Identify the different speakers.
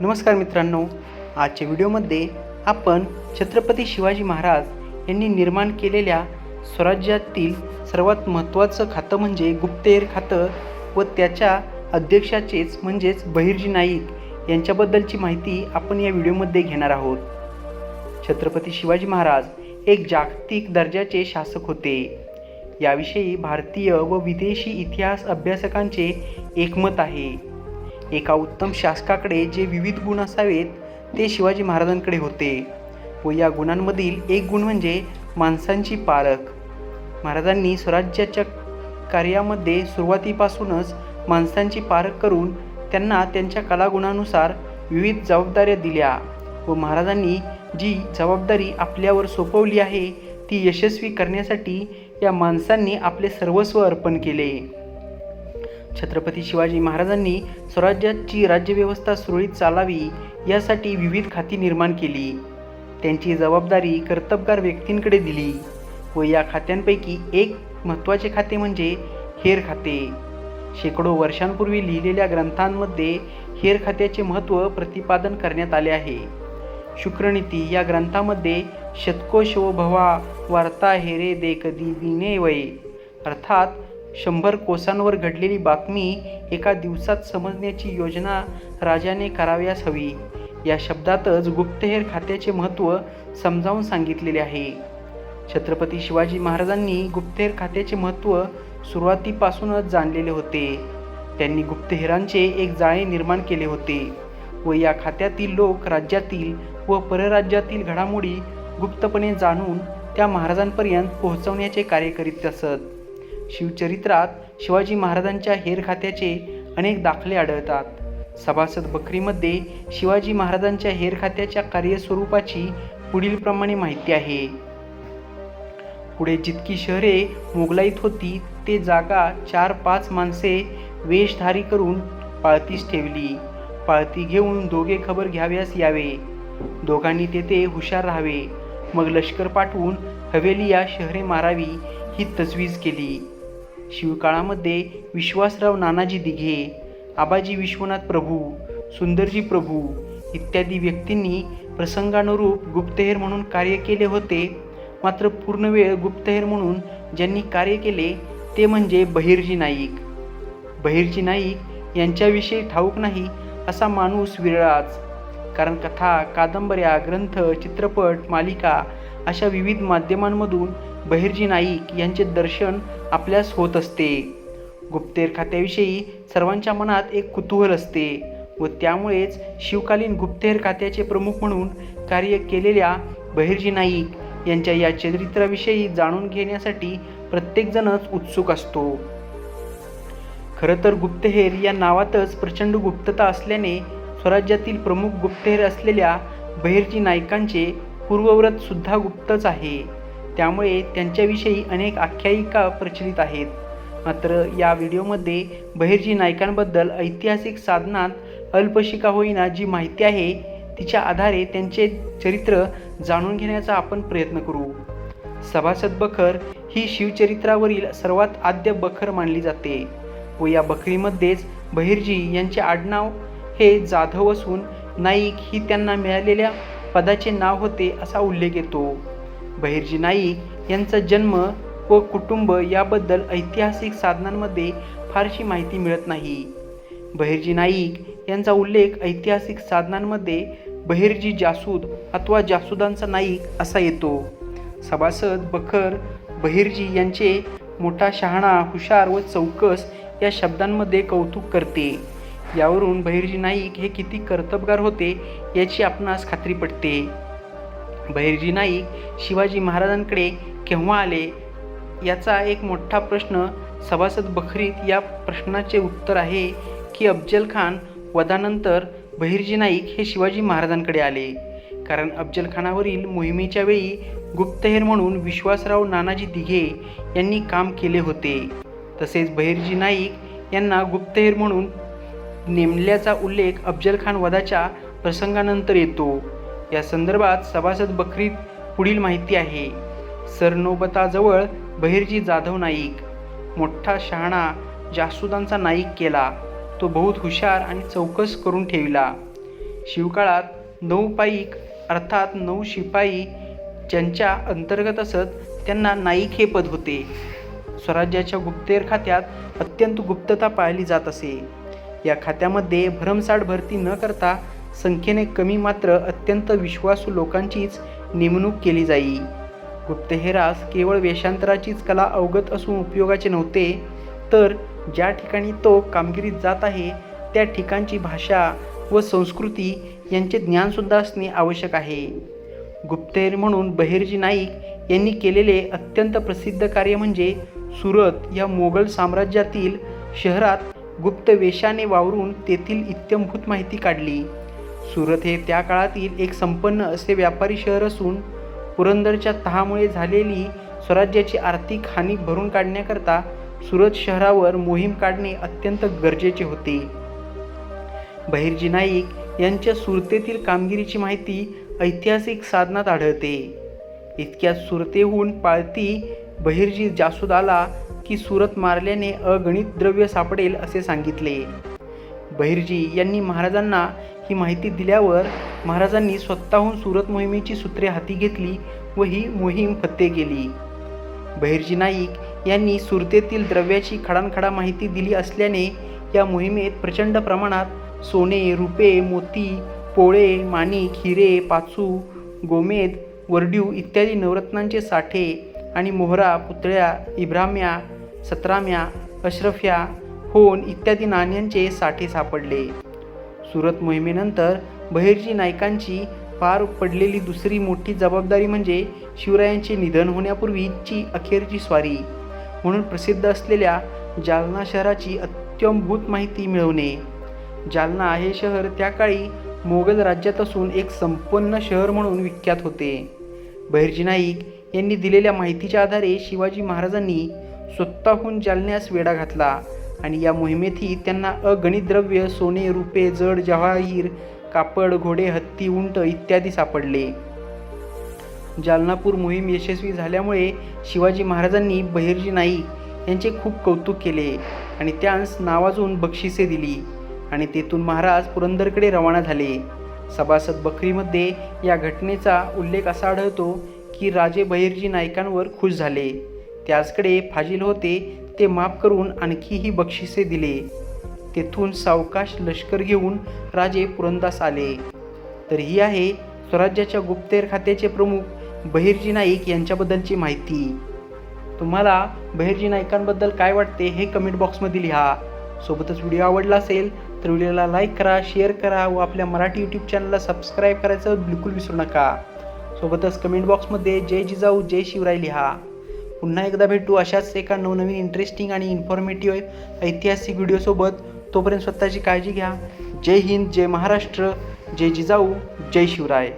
Speaker 1: नमस्कार मित्रांनो आजच्या व्हिडिओमध्ये आपण छत्रपती शिवाजी महाराज यांनी निर्माण केलेल्या स्वराज्यातील सर्वात महत्त्वाचं खातं म्हणजे गुप्तहेर खातं व त्याच्या अध्यक्षाचेच म्हणजेच बहिर्जी नाईक यांच्याबद्दलची माहिती आपण या व्हिडिओमध्ये घेणार आहोत. छत्रपती शिवाजी महाराज एक जागतिक दर्जाचे शासक होते. याविषयी भारतीय व विदेशी इतिहास अभ्यासकांचे एकमत आहे. एका उत्तम शासकाकडे जे विविध गुण असावेत ते शिवाजी महाराजांकडे होते. व या गुणांमधील एक गुण म्हणजे माणसांची पारख महाराजांनी स्वराज्याच्या कार्यामध्ये सुरुवातीपासूनच माणसांची पारख करून त्यांना त्यांच्या कलागुणानुसार विविध जबाबदाऱ्या दिल्या व महाराजांनी जी जबाबदारी आपल्यावर सोपवली आहे ती यशस्वी करण्यासाठी या माणसांनी आपले सर्वस्व अर्पण केले. छत्रपती शिवाजी महाराजांनी स्वराज्याची राज्यव्यवस्था सुरळीत चालावी यासाठी विविध खाती निर्माण केली. त्यांची जबाबदारी कर्तबगार व्यक्तींकडे दिली व या खात्यांपैकी एक महत्त्वाचे खाते म्हणजे हेर खाते. शेकडो वर्षांपूर्वी लिहिलेल्या ग्रंथांमध्ये हेर खात्याचे महत्त्व प्रतिपादन करण्यात आले आहे. शुक्रनीती या ग्रंथामध्ये शतकोश व भवा वार्ता हेरे दे कधी दिने वय अर्थात शंभर कोसांवर घडलेली बातमी एका दिवसात समजण्याची योजना राजाने कराव्यास हवी. या शब्दातच गुप्तहेर खात्याचे महत्त्व समजावून सांगितलेले आहे. छत्रपती शिवाजी महाराजांनी गुप्तहेर खात्याचे महत्त्व सुरुवातीपासूनच जाणलेले होते. त्यांनी गुप्तहेरांचे एक जाळे निर्माण केले होते व या खात्यातील लोक राज्यातील व परराज्यातील घडामोडी गुप्तपणे जाणून त्या महाराजांपर्यंत पोहोचवण्याचे कार्य करीत असत. शिवचरित्रात शिवाजी महाराजांच्या हेर खात्याचे अनेक दाखले आढळतात. सभासद बकरीमध्ये शिवाजी महाराजांच्या हेर खात्याच्या कार्यस्वरूपाची पुढीलप्रमाणे माहिती आहे. पुढे जितकी शहरे मोगलाईत होती ते जागा चार पाच माणसे वेशधारी करून पाळतीस ठेवली. पाळती घेऊन दोघे खबर घ्याव्यास यावे. दोघांनी तेथे हुशार राहावे. मग लष्कर पाठवून हवेली या शहरे मारावी ही तजवीज केली. शिवकाळामध्ये विश्वासराव नानाजी दिघे आबाजी विश्वनाथ प्रभू सुंदरजी प्रभू इत्यादी व्यक्तींनी प्रसंगानुरूप गुप्तहेर म्हणून कार्य केले होते. मात्र पूर्णवेळ गुप्तहेर म्हणून ज्यांनी कार्य केले ते म्हणजे बहिर्जी नाईक. बहिर्जी नाईक यांच्याविषयी ठाऊक नाही असा माणूस विरळाच. कारण कथा कादंबऱ्या ग्रंथ चित्रपट मालिका अशा विविध माध्यमांमधून बहिर्जी नाईक यांचे दर्शन आपल्यास होत असते. गुप्तेर खात्याविषयी सर्वांच्या मनात एक कुतूहल असते व त्यामुळेच शिवकालीन गुप्तेर खात्याचे प्रमुख म्हणून कार्य केलेल्या बहिर्जी नाईक यांच्या या चरित्राविषयी जाणून घेण्यासाठी प्रत्येकजणच उत्सुक असतो. खरं तर गुप्तहेर या नावातच प्रचंड गुप्तता असल्याने स्वराज्यातील प्रमुख गुप्तहेर असलेल्या बहिर्जी नायकांचे पूर्वव्रत सुद्धा गुप्तच आहे. त्यामुळे त्यांच्याविषयी अनेक आख्यायिका प्रचलित आहेत. मात्र या व्हिडिओमध्ये बहिर्जी नायकांबद्दल ऐतिहासिक साधनात अल्पशिका होईना जी माहिती आहे तिच्या आधारे त्यांचे चरित्र जाणून घेण्याचा आपण प्रयत्न करू. सभासद बखर ही शिवचरित्रावरील सर्वात आद्य बखर मानली जाते व या बखरीमध्येच बहिर्जी यांचे आडनाव हे जाधव असून नाईक ही त्यांना मिळालेल्या पदाचे नाव होते असा उल्लेख येतो. बहिर्जी नाईक यांचा जन्म व कुटुंब याबद्दल ऐतिहासिक साधनांमध्ये फारशी माहिती मिळत नाही. बहिर्जी नाईक यांचा उल्लेख ऐतिहासिक साधनांमध्ये बहिर्जी जासूद अथवा जासूदांचा नाईक असा येतो. सभासद बखर बहिर्जी यांचे मोठा शहाणा हुशार व चौकस या शब्दांमध्ये कौतुक करते. यावरून बहिर्जी नाईक हे किती कर्तबगार होते याची आपणास खात्री पडते बहिर्जी नाईक शिवाजी महाराजांकडे केव्हा आले याचा एक मोठा प्रश्न सभासद बखरीत या प्रश्नाचे उत्तर आहे की अफजल खान वधानंतर बहिर्जी नाईक हे शिवाजी महाराजांकडे आले. कारण अफजल खानावरील मोहिमेच्या वेळी गुप्तहेर म्हणून विश्वासराव नानाजी दिघे यांनी काम केले होते. तसेच बहिर्जी नाईक यांना गुप्तहेर म्हणून नेमल्याचा उल्लेख अफजल खान वधाच्या प्रसंगानंतर येतो. या संदर्भात सभासद बकरीत पुढील माहिती आहे. सरनोबताजवळ बहिर्जी जाधव नाईक. मोठा शहाणा जासुदांचा नाईक केला. तो बहुत हुशार आणि चौकस करून ठेवला. शिवकाळात नऊ पाईक अर्थात नऊ शिपाई ज्यांच्या अंतर्गत असत त्यांना नाईक हे पद होते. स्वराज्याच्या गुप्तेर खात्यात अत्यंत गुप्तता पाळली जात असे. या खात्यामध्ये भरमसाठ भरती न करता संख्येने कमी मात्र अत्यंत विश्वासू लोकांचीच नेमणूक केली जाई. गुप्तहेरास केवळ वेषांतराचीच कला अवगत असून उपयोगाचे नव्हते तर ज्या ठिकाणी तो कामगिरीत जात आहे त्या ठिकाणची भाषा व संस्कृती यांचे ज्ञानसुद्धा असणे आवश्यक आहे. गुप्तहेर म्हणून बहिर्जी नाईक यांनी केलेले अत्यंत प्रसिद्ध कार्य म्हणजे सुरत या मोगल साम्राज्यातील शहरात गुप्त वेशाने वावरून तेथील इत्यंभूत माहिती काढली. सुरत हे त्या काळातील एक संपन्न असे व्यापारी शहर असून पुरंदरच्या तहामुळे झालेली स्वराज्याची आर्थिक हानी भरून काढण्याकरता सुरत शहरावर मोहीम काढणे अत्यंत गरजेचे होते. बहिर्जी नाईक यांच्या सुरतेतील कामगिरीची माहिती ऐतिहासिक साधनात आढळते. इतक्या सुरतेहून पाळती बहिर्जी जासूद आला की सुरत मारल्याने अगणित द्रव्य सापडेल असे सांगितले. बहिर्जी यांनी महाराजांना ही माहिती दिल्यावर महाराजांनी स्वतःहून सुरत मोहिमेची सूत्रे हाती घेतली व ही मोहीम फत्ते केली. बहिर्जी नाईक यांनी सुरतेतील द्रव्याची खडानखडा माहिती दिली असल्याने या मोहिमेत प्रचंड प्रमाणात सोने रुपे मोती पोळे माणिक हिरे पाचू गोमेद वर्ड्यू इत्यादी नवरत्नांचे साठे आणि मोहरा पुतळ्या इब्राम्या सतराम्या अश्रफ्या होन इत्यादी नाण्यांचे साठे सापडले. सुरत मोहिमेनंतर बहिर्जी नायकांची पार पडलेली दुसरी मोठी जबाबदारी म्हणजे शिवरायांचे निधन होण्यापूर्वीची अखेरची स्वारी. म्हणून प्रसिद्ध असलेल्या जालना शहराची अत्यंभूत माहिती मिळवणे. जालना हे शहर त्या काळी मोगल राज्यात असून एक संपन्न शहर म्हणून विख्यात होते. बहिर्जी नाईक यांनी दिलेल्या माहितीच्या आधारे शिवाजी महाराजांनी स्वतःहून जालन्यास वेढा घातला आणि या मोहिमेतही त्यांना अगणित द्रव्य सोने रुपे जड जवाहीर कापड घोडे हत्ती उंट इत्यादी सापडले. जालनापूर मोहीम यशस्वी झाल्यामुळे शिवाजी महाराजांनी बहिर्जी नाईक यांचे खूप कौतुक केले आणि त्यांस नावाजून बक्षिसे दिली आणि तेथून महाराज पुरंदरकडे रवाना झाले. सभासद बकरीमध्ये या घटनेचा उल्लेख असा आढळतो की राजे बहिर्जी नायकांवर खुश झाले. त्याचकडे फाजील होते ते माफ करून आणखीही बक्षिसे दिले. तेथून सावकाश लष्कर घेऊन राजे पुरंदास आले. तर ही आहे स्वराज्याच्या गुप्तेर खात्याचे प्रमुख बहिर्जी नाईक यांच्याबद्दलची माहिती. तुम्हाला बहिर्जी नाईकांबद्दल काय वाटते हे कमेंट बॉक्समध्ये लिहा. सोबतच व्हिडिओ आवडला असेल तर व्हिडिओला लाईक करा शेअर करा व आपल्या मराठी यूट्यूब चॅनलला सबस्क्राईब करायचं बिलकुल विसरू नका. सोबतच कमेंट बॉक्समध्ये जय जिजाऊ जय शिवराय लिहा. पुन्हा एकदा भेटू अशाच एका नवनवीन इंटरेस्टिंग आणि इन्फॉर्मेटिव्ह ऐतिहासिक व्हिडिओसोबत तोपर्यंत स्वतःची काळजी घ्या. जय हिंद जय महाराष्ट्र जय जिजाऊ जय शिवराय.